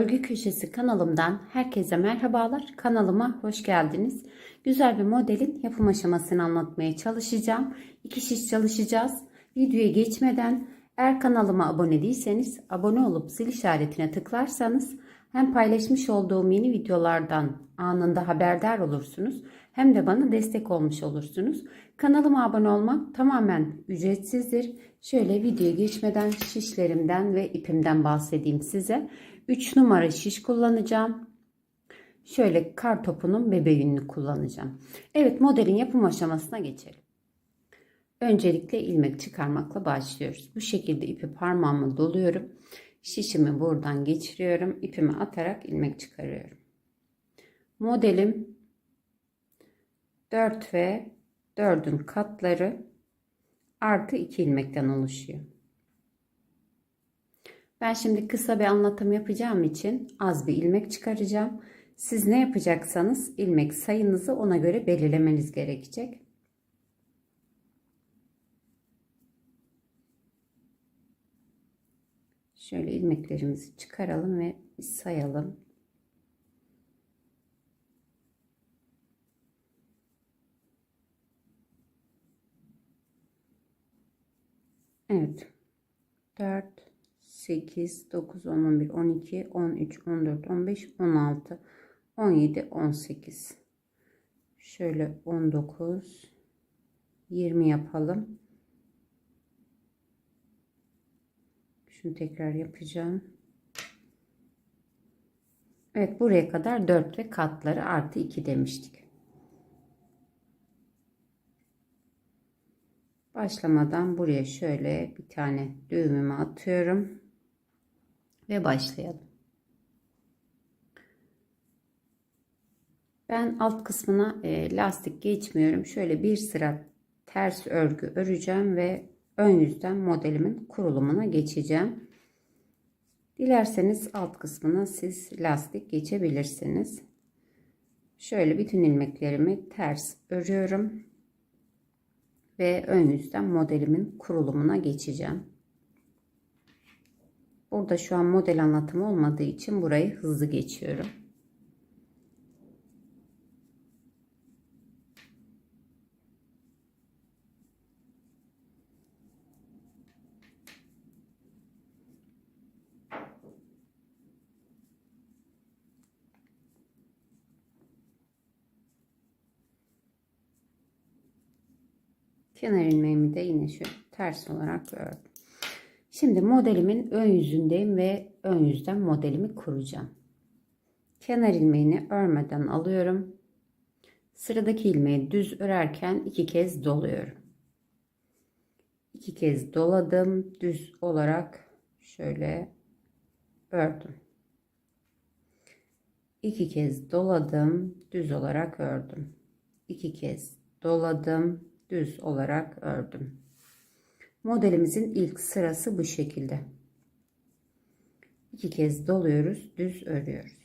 Örgü Köşesi kanalımdan herkese merhabalar. Kanalıma hoş geldiniz. Güzel bir modelin yapım aşamasını anlatmaya çalışacağım. İki şiş çalışacağız. Videoya geçmeden eğer kanalıma abone değilseniz abone olup zil işaretine tıklarsanız hem paylaşmış olduğum yeni videolardan anında haberdar olursunuz hem de bana destek olmuş olursunuz. Kanalıma abone olmak tamamen ücretsizdir. Şöyle videoya geçmeden şişlerimden ve ipimden bahsedeyim size. 3 numara şiş kullanacağım. Şöyle kar topunun bebe yününü kullanacağım. Evet modelin yapım aşamasına geçelim. Öncelikle ilmek çıkarmakla başlıyoruz. Bu şekilde ipi parmağımı doluyorum. Şişimi buradan geçiriyorum. İpimi atarak ilmek çıkarıyorum. Modelim 4 ve 4'ün katları artı 2 ilmekten oluşuyor. Ben şimdi kısa bir anlatım yapacağım için az bir ilmek çıkaracağım. Siz ne yapacaksanız ilmek sayınızı ona göre belirlemeniz gerekecek. Şöyle ilmeklerimizi çıkaralım ve sayalım. Evet. 4 8 9 10 11 12 13 14 15 16 17 18 şöyle 19 20 yapalım şunu tekrar yapacağım Evet buraya kadar 4 ve katları artı 2 demiştik Başlamadan buraya şöyle bir tane düğümümü atıyorum. Ve başlayalım. Ben alt kısmına e, lastik geçmiyorum. Şöyle bir sıra ters örgü öreceğim ve ön yüzden modelimin kurulumuna geçeceğim. Dilerseniz alt kısmına siz lastik geçebilirsiniz. Şöyle bütün ilmeklerimi ters örüyorum ve ön yüzden modelimin kurulumuna geçeceğim. Burada şu an model anlatımı olmadığı için burayı hızlı geçiyorum. Kenar ilmeğimi de yine şu ters olarak ördüm. Şimdi modelimin ön yüzündeyim ve ön yüzden modelimi kuracağım. Kenar ilmeğini örmeden alıyorum. Sıradaki ilmeği düz örerken iki kez doluyorum. İki kez doladım. Düz olarak şöyle ördüm. İki kez doladım. Düz olarak ördüm. İki kez doladım düz olarak ördüm. Modelimizin ilk sırası bu şekilde. İki kez doluyoruz, düz örüyoruz.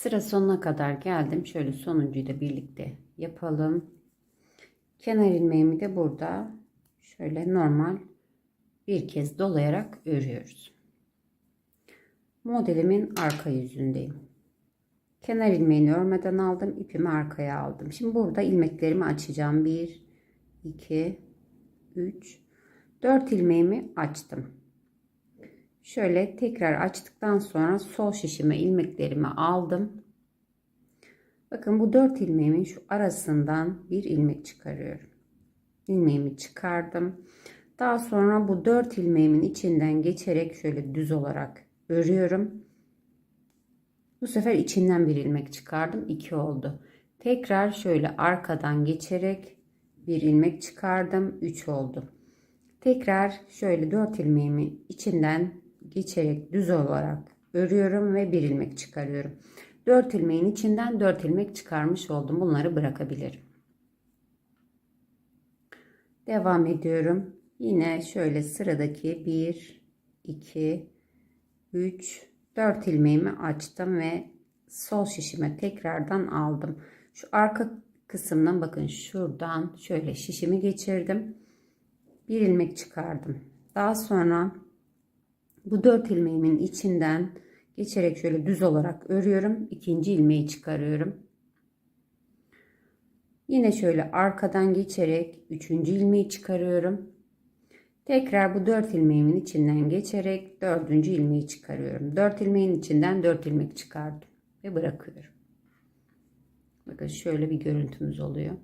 Sıra sonuna kadar geldim. Şöyle sonuncuyu da birlikte yapalım. Kenar ilmeğimi de burada şöyle normal bir kez dolayarak örüyoruz. Modelimin arka yüzündeyim. Kenar ilmeğini örmeden aldım. ipimi arkaya aldım. Şimdi burada ilmeklerimi açacağım. 1, 2, 3, 4 ilmeğimi açtım. Şöyle tekrar açtıktan sonra sol şişime ilmeklerimi aldım. Bakın bu 4 ilmeğimin şu arasından bir ilmek çıkarıyorum. İlmeğimi çıkardım. Daha sonra bu 4 ilmeğimin içinden geçerek şöyle düz olarak örüyorum. Bu sefer içinden bir ilmek çıkardım. 2 oldu. Tekrar şöyle arkadan geçerek bir ilmek çıkardım. 3 oldu. Tekrar şöyle 4 ilmeğimi içinden geçerek düz olarak örüyorum ve bir ilmek çıkarıyorum. 4 ilmeğin içinden 4 ilmek çıkarmış oldum. Bunları bırakabilirim. Devam ediyorum. Yine şöyle sıradaki 1 2 3 4 ilmeğimi açtım ve sol şişime tekrardan aldım. Şu arka kısımdan bakın şuradan şöyle şişimi geçirdim. Bir ilmek çıkardım. Daha sonra bu 4 ilmeğimin içinden geçerek şöyle düz olarak örüyorum. İkinci ilmeği çıkarıyorum. Yine şöyle arkadan geçerek üçüncü ilmeği çıkarıyorum. Tekrar bu 4 ilmeğimin içinden geçerek dördüncü ilmeği çıkarıyorum. 4 ilmeğin içinden 4 ilmek çıkardım ve bırakıyorum. Bakın şöyle bir görüntümüz oluyor.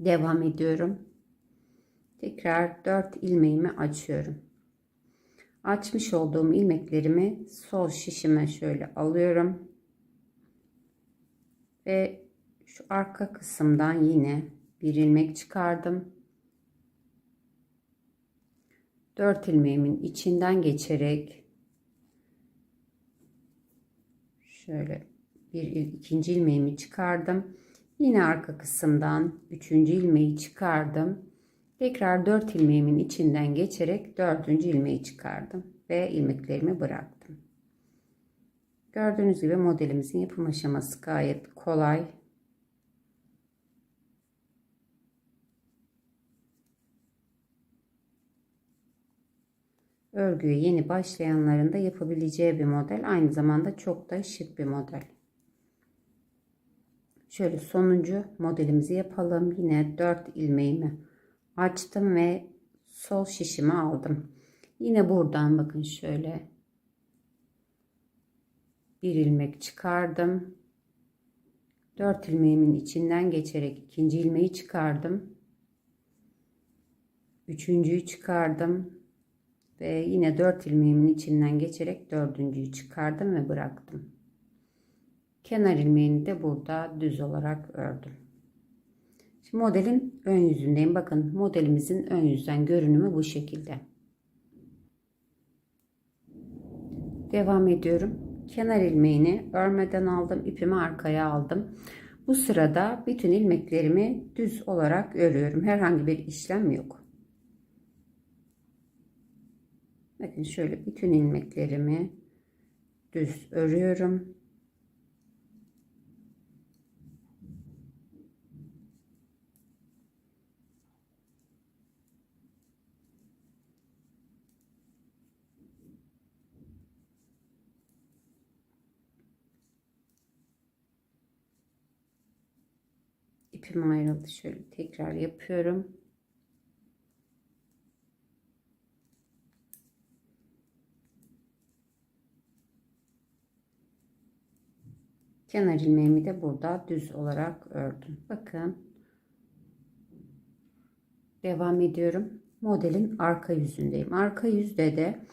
Devam ediyorum. Tekrar 4 ilmeğimi açıyorum. Açmış olduğum ilmeklerimi sol şişime şöyle alıyorum. Ve şu arka kısımdan yine bir ilmek çıkardım. 4 ilmeğimin içinden geçerek şöyle bir ikinci ilmeğimi çıkardım. Yine arka kısımdan üçüncü ilmeği çıkardım. Tekrar 4 ilmeğimin içinden geçerek dördüncü ilmeği çıkardım ve ilmeklerimi bıraktım. Gördüğünüz gibi modelimizin yapım aşaması gayet kolay. Örgüye yeni başlayanların da yapabileceği bir model. Aynı zamanda çok da şık bir model. Şöyle sonuncu modelimizi yapalım. Yine 4 ilmeğimi açtım ve sol şişimi aldım. Yine buradan bakın şöyle bir ilmek çıkardım. 4 ilmeğimin içinden geçerek ikinci ilmeği çıkardım. Üçüncüyü çıkardım. Ve yine 4 ilmeğimin içinden geçerek dördüncüyü çıkardım ve bıraktım. Kenar ilmeğini de burada düz olarak ördüm. Şimdi modelin ön yüzündeyim. Bakın modelimizin ön yüzden görünümü bu şekilde. Devam ediyorum. Kenar ilmeğini örmeden aldım. ipimi arkaya aldım. Bu sırada bütün ilmeklerimi düz olarak örüyorum. Herhangi bir işlem yok. Bakın şöyle bütün ilmeklerimi düz örüyorum. İpim ayrıldı. Şöyle tekrar yapıyorum. Kenar ilmeğimi de burada düz olarak ördüm. Bakın. Devam ediyorum. Modelin arka yüzündeyim. Arka yüzde de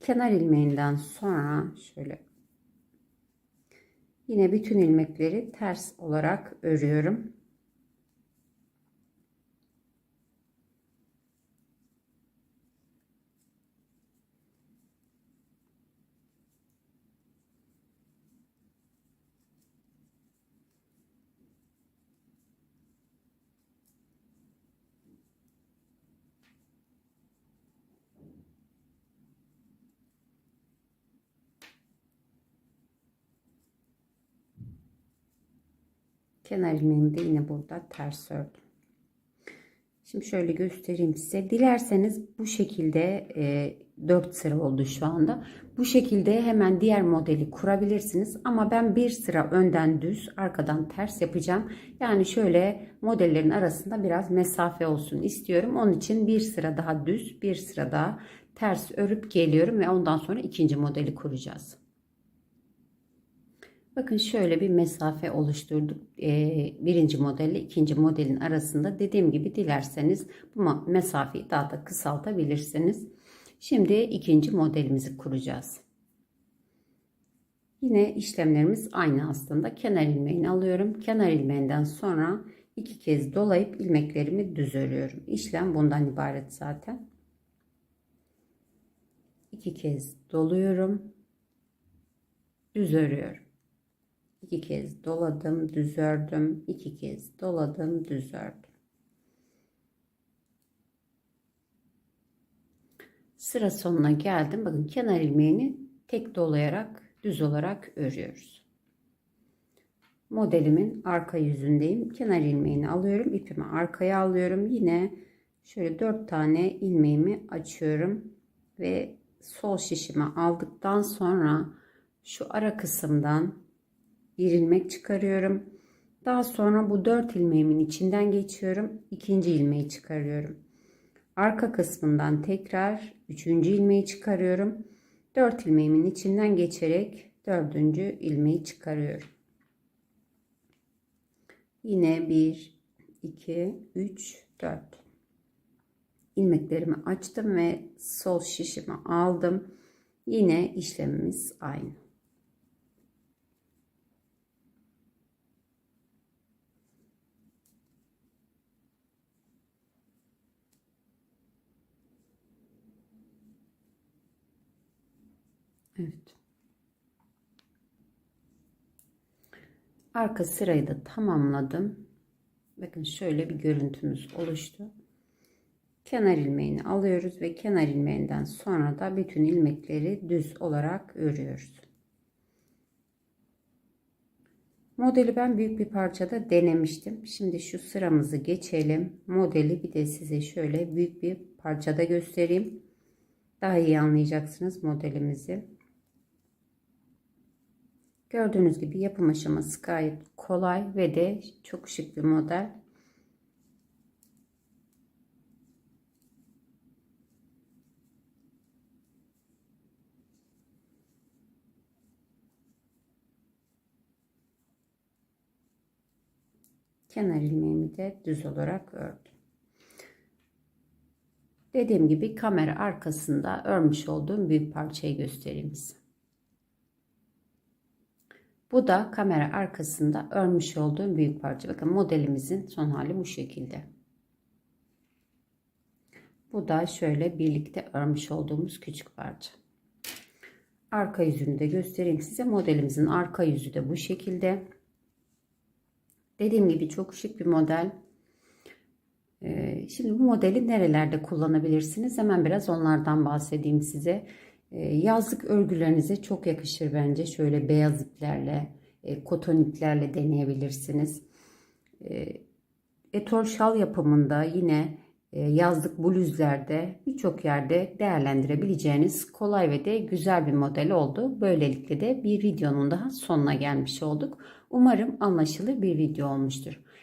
kenar ilmeğinden sonra şöyle yine bütün ilmekleri ters olarak örüyorum. Kenar ilmeğimi de yine burada ters ördüm. Şimdi şöyle göstereyim size. Dilerseniz bu şekilde e, 4 sıra oldu şu anda. Bu şekilde hemen diğer modeli kurabilirsiniz. Ama ben bir sıra önden düz arkadan ters yapacağım. Yani şöyle modellerin arasında biraz mesafe olsun istiyorum. Onun için bir sıra daha düz bir sıra daha ters örüp geliyorum. Ve ondan sonra ikinci modeli kuracağız. Bakın şöyle bir mesafe oluşturduk. Ee, birinci modelle ikinci modelin arasında dediğim gibi dilerseniz bu mesafeyi daha da kısaltabilirsiniz. Şimdi ikinci modelimizi kuracağız. Yine işlemlerimiz aynı aslında. Kenar ilmeğini alıyorum. Kenar ilmeğinden sonra iki kez dolayıp ilmeklerimi düz örüyorum. İşlem bundan ibaret zaten. İki kez doluyorum düz örüyorum. İki kez doladım, düz ördüm. iki kez doladım, düz ördüm. Sıra sonuna geldim. Bakın kenar ilmeğini tek dolayarak düz olarak örüyoruz. Modelimin arka yüzündeyim. Kenar ilmeğini alıyorum. ipimi arkaya alıyorum. Yine şöyle dört tane ilmeğimi açıyorum ve sol şişimi aldıktan sonra şu ara kısımdan bir ilmek çıkarıyorum. Daha sonra bu dört ilmeğimin içinden geçiyorum. ikinci ilmeği çıkarıyorum. Arka kısmından tekrar üçüncü ilmeği çıkarıyorum. Dört ilmeğimin içinden geçerek dördüncü ilmeği çıkarıyorum. Yine 1, 2, 3, 4 ilmeklerimi açtım ve sol şişimi aldım. Yine işlemimiz aynı. Evet. Arka sırayı da tamamladım. Bakın şöyle bir görüntümüz oluştu. Kenar ilmeğini alıyoruz ve kenar ilmeğinden sonra da bütün ilmekleri düz olarak örüyoruz. Modeli ben büyük bir parçada denemiştim. Şimdi şu sıramızı geçelim. Modeli bir de size şöyle büyük bir parçada göstereyim. Daha iyi anlayacaksınız modelimizi. Gördüğünüz gibi yapım aşaması gayet kolay ve de çok şık bir model. Kenar ilmeğimi de düz olarak ördüm. Dediğim gibi kamera arkasında örmüş olduğum büyük parçayı göstereyim size. Bu da kamera arkasında örmüş olduğum büyük parça. Bakın modelimizin son hali bu şekilde. Bu da şöyle birlikte örmüş olduğumuz küçük parça. Arka yüzünü de göstereyim size. Modelimizin arka yüzü de bu şekilde. Dediğim gibi çok şık bir model. Ee, şimdi bu modeli nerelerde kullanabilirsiniz? Hemen biraz onlardan bahsedeyim size. Ee, yazlık örgülerinize çok yakışır bence. Şöyle beyaz iplerle, e, koton iplerle deneyebilirsiniz. Ee, etol şal yapımında yine e, yazlık bluzlerde birçok yerde değerlendirebileceğiniz kolay ve de güzel bir model oldu. Böylelikle de bir videonun daha sonuna gelmiş olduk. Umarım anlaşılır bir video olmuştur.